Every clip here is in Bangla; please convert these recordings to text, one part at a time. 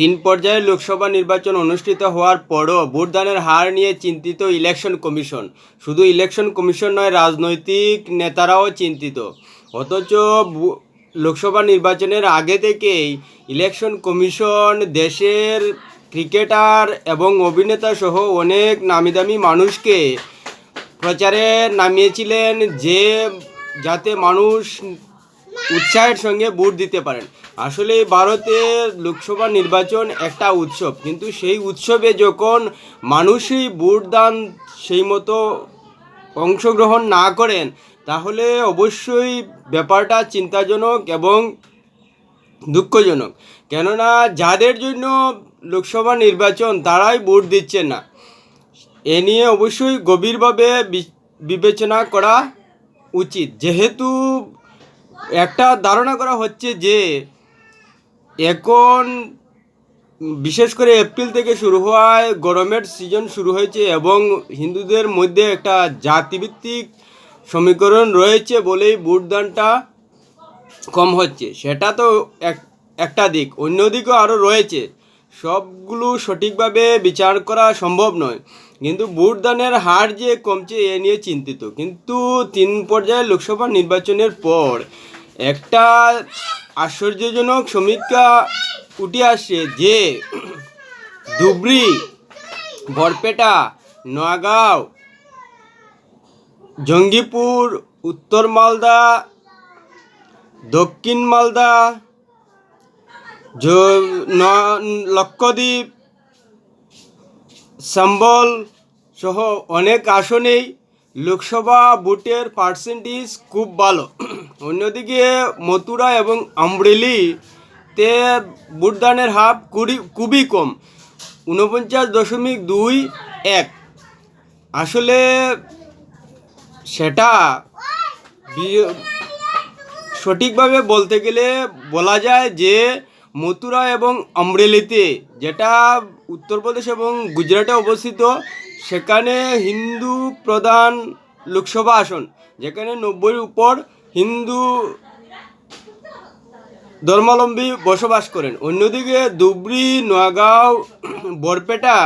তিন পর্যায়ে লোকসভা নির্বাচন অনুষ্ঠিত হওয়ার পরও ভোটদানের হার নিয়ে চিন্তিত ইলেকশন কমিশন। শুধু ইলেকশন কমিশন নয়, রাজনৈতিক নেতারাও চিন্তিত। অথচ লোকসভা নির্বাচনের আগে থেকেই ইলেকশন কমিশন দেশের ক্রিকেটার এবং অভিনেতা সহ অনেক নামিদামি মানুষকে প্রচারে নামিয়েছিলেন যে যাতে মানুষ উৎসাহের সঙ্গে ভোট দিতে পারেন। আসলে ভারতে লোকসভা নির্বাচন একটা উৎসব, কিন্তু সেই উৎসবে যখন মানুষই ভোট দান সেই মতো অংশগ্রহণ না করেন, তাহলে অবশ্যই ব্যাপারটা চিন্তাজনক এবং দুঃখজনক। কেননা যাদের জন্য লোকসভা নির্বাচন, তারাই ভোট দিচ্ছেন না। এ নিয়ে অবশ্যই গভীরভাবে বিবেচনা করা উচিত। যেহেতু একটা ধারণা করা হচ্ছে যে এখন বিশেষ করে এপ্রিল থেকে শুরু হওয়ায় গরমের সিজন শুরু হয়েছে এবং হিন্দুদের মধ্যে একটা জাতিভিত্তিক সমীকরণ রয়েছে বলেই ভোটদানটা কম হচ্ছে। সেটা তো এক, একটা দিক। অন্যদিকেও আরও রয়েছে। সবগুলো সঠিকভাবে বিচার করা সম্ভব নয়। কিন্তু ভোটদানের হার যে কমছে এ নিয়ে চিন্তিত। কিন্তু তিন পর্যায়ে লোকসভা নির্বাচনের পর একটা আশ্চর্যজনক সমীক্ষা উঠে আসছে যে ধুবড়ি, বরপেটা, নোয়াগাঁও, জঙ্গিপুর, উত্তর মালদা, দক্ষিণ মালদা লক্ষদ্বীপ সম্বল সহ অনেক আসনেই লোকসভা ভোটের পার্সেন্টেজ খুব ভালো অন্যদিকে মথুরা এবং আমরেলিতে ভোটদানের হার কুড়ি, খুবই কম, ঊনপঞ্চাশ দশমিক দুই এক। আসলে সেটা সঠিকভাবে বলতে গেলে বলা যায় যে মথুরা এবং অমরেলিতে, যেটা উত্তরপ্রদেশ এবং গুজরাটে অবস্থিত, সেখানে হিন্দু প্রধান লোকসভা আসন, যেখানে নব্বই উপর হিন্দু ধর্মাবলম্বী বসবাস করেন। অন্যদিকে ধুবড়ি, নোয়াগাঁও, বরপেটা,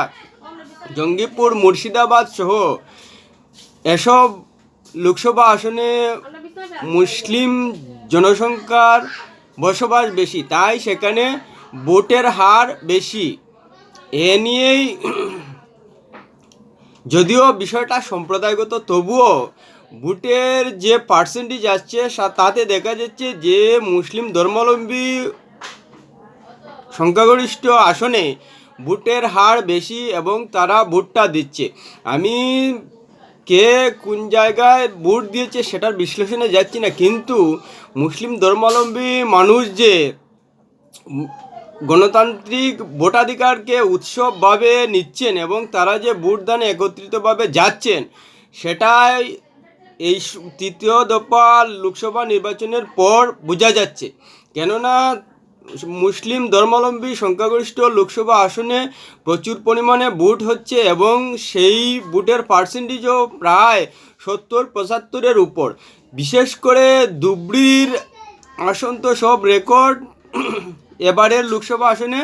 জঙ্গিপুর, মুর্শিদাবাদ সহ এসব লোকসভা আসনে মুসলিম জনসংখ্যার বসবাস বেশি, তাই সেখানে ভোটের হার বেশি। এ নিয়েই যদিও বিষয়টা সম্প্রদায়গত, তবুও ভোটের যে পার্সেন্টেজ আসছে তাতে দেখা যাচ্ছে যে মুসলিম ধর্মাবলম্বী সংখ্যাগরিষ্ঠ আসনে ভোটের হার বেশি এবং তারা ভোটটা দিচ্ছে। আমি কে কোন জায়গায় ভোট দিয়েছে সেটার বিশ্লেষণে যাচ্ছি না, কিন্তু মুসলিম ধর্মাবলম্বী মানুষ যে গণতান্ত্রিক ভোটাধিকারকে উৎসবভাবে নিচ্ছেন এবং তারা যে ভোটদানে একত্রিতভাবে যাচ্ছেন, সেটাই এই তৃতীয় দফা লোকসভা নির্বাচনের পর বোঝা যাচ্ছে। কেননা মুসলিম ধর্মাবলম্বী সংখ্যাগরিষ্ঠ লোকসভা আসনে প্রচুর পরিমাণে ভোট হচ্ছে এবং সেই ভোটের পার্সেন্টেজও প্রায় সত্তর, পঁচাত্তরের উপর। বিশেষ করে ধুবড়ির আসন তো সব রেকর্ড, এবারের লোকসভা আসনে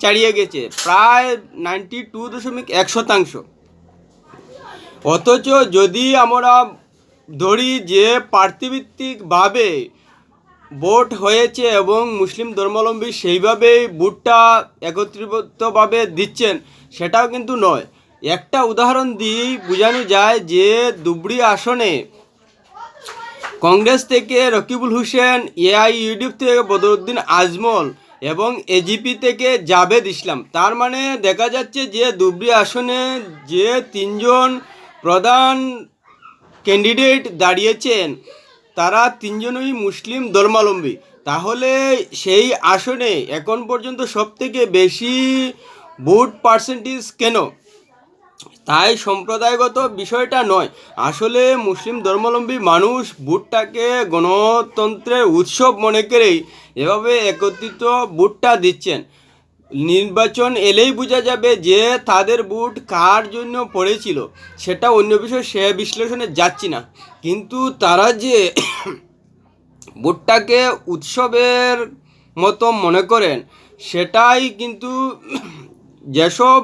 ছাড়িয়ে গেছে, প্রায় নাইনটি টু দশমিক এক শতাংশ। অথচ যদি আমরা ধরি যে প্রার্থীভিত্তিকভাবে ভোট হয়েছে এবং মুসলিম ধর্মাবলম্বী সেইভাবেই ভোটটা একত্রিতভাবে দিচ্ছেন, সেটাও কিন্তু নয়। একটা উদাহরণ দিয়েই বোঝানো যায় যে দুবড়ি আসনে কংগ্রেস থেকে রকিবুল হোসেন, এআই ইউডিউব থেকে বদরুদ্দিন আজমল এবং এজিপি থেকে জাভেদ ইসলাম। তার মানে দেখা যাচ্ছে যে দুবরি আসনে যে তিনজন প্রধান ক্যান্ডিডেট দাঁড়িয়েছেন। তারা তিনজনই মুসলিম ধর্মাবলম্বী। তাহলে সেই আসনে এখন পর্যন্ত সবথেকে বেশি ভোট পার্সেন্টেজ কেন? তাই সম্প্রদায়গত বিষয়টা নয়। আসলে মুসলিম ধর্মাবলম্বী মানুষ ভোটটাকে গণতন্ত্রের উৎসব মনে করেই এভাবে একত্রিত ভোটটা দিচ্ছেন। নির্বাচন এলেই বোঝা যাবে যে তাদের বুট কার জন্য পড়েছিল। সেটা অন্য বিষয়, সে বিশ্লেষণে যাচ্ছি না। কিন্তু তারা যে বুটটাকে উৎসবের মতো মনে করেন, সেটাই কিন্তু যেসব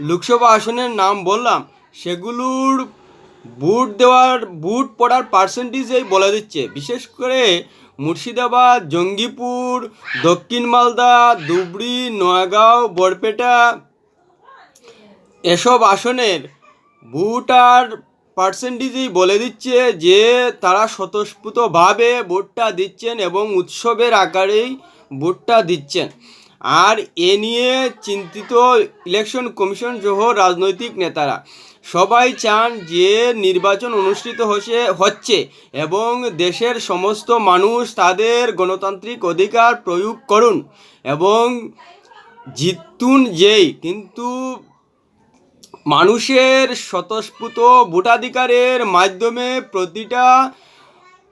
লোকসভা আসনের নাম বললাম, সেগুলোর বুট দেওয়ার বুট পড়ার পার্সেন্টেজেই বলে দিচ্ছে। বিশেষ করে মুর্শিদাবাদ, জঙ্গিপুর, দক্ষিণ মালদা, ধুবড়ি, নয়াগাঁও, বরপেটা। এসব আসনের ভোটার পার্সেন্টেজই বলে দিচ্ছে যে তারা স্বতঃস্ফূর্তভাবে ভোটটা দিচ্ছেন এবং উৎসবের আকারেই ভোটটা দিচ্ছেন। আর এ নিয়ে চিন্তিত ইলেকশন কমিশন সহ রাজনৈতিক নেতারা। সবাই চান যে নির্বাচন অনুষ্ঠিত হচ্ছে হচ্ছে এবং দেশের সমস্ত মানুষ তাদের গণতান্ত্রিক অধিকার প্রয়োগ করুন এবং জিতুন যেই। কিন্তু মানুষের স্বতঃস্ফূর্ত ভোটাধিকারের মাধ্যমে প্রতিটা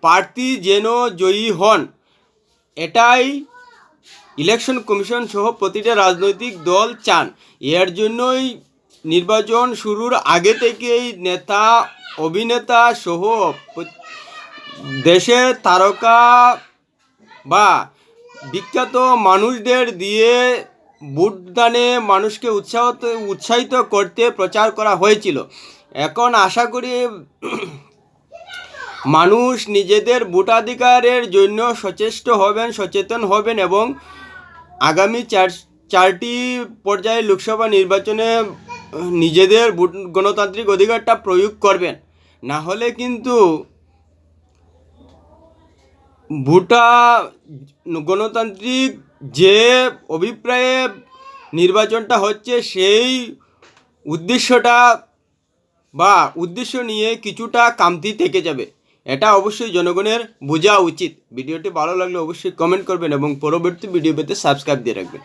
প্রার্থী যেন জয়ী হন, এটাই ইলেকশন কমিশন সহ প্রতিটা রাজনৈতিক দল চান। এর জন্যই নির্বাচন শুরুর আগে থেকেই নেতা, অভিনেতা সহ দেশের তারকা বা বিখ্যাত মানুষদের দিয়ে ভোটদানে মানুষকে উৎসাহ উৎসাহিত করতে প্রচার করা হয়েছিল। এখন আশা করি মানুষ নিজেদের ভোটাধিকারের জন্য সচেষ্ট হবেন, সচেতন হবেন এবং আগামী চার, চারটি পর্যায়ে লোকসভা নির্বাচনে নিজেদের গণতান্ত্রিক অধিকারটা প্রয়োগ করবেন। না হলে কিন্তু ভোটা গণতান্ত্রিক যে অভিপ্রায়ে নির্বাচনটা হচ্ছে সেই উদ্দেশ্যটা বা উদ্দেশ্য নিয়ে কিছুটা কামতি থেকে যাবে। এটা অবশ্যই জনগণের বোঝা উচিত। ভিডিওটি ভালো লাগলে অবশ্যই কমেন্ট করবেন এবং পরবর্তী ভিডিও পেতে সাবস্ক্রাইব দিয়ে রাখবেন।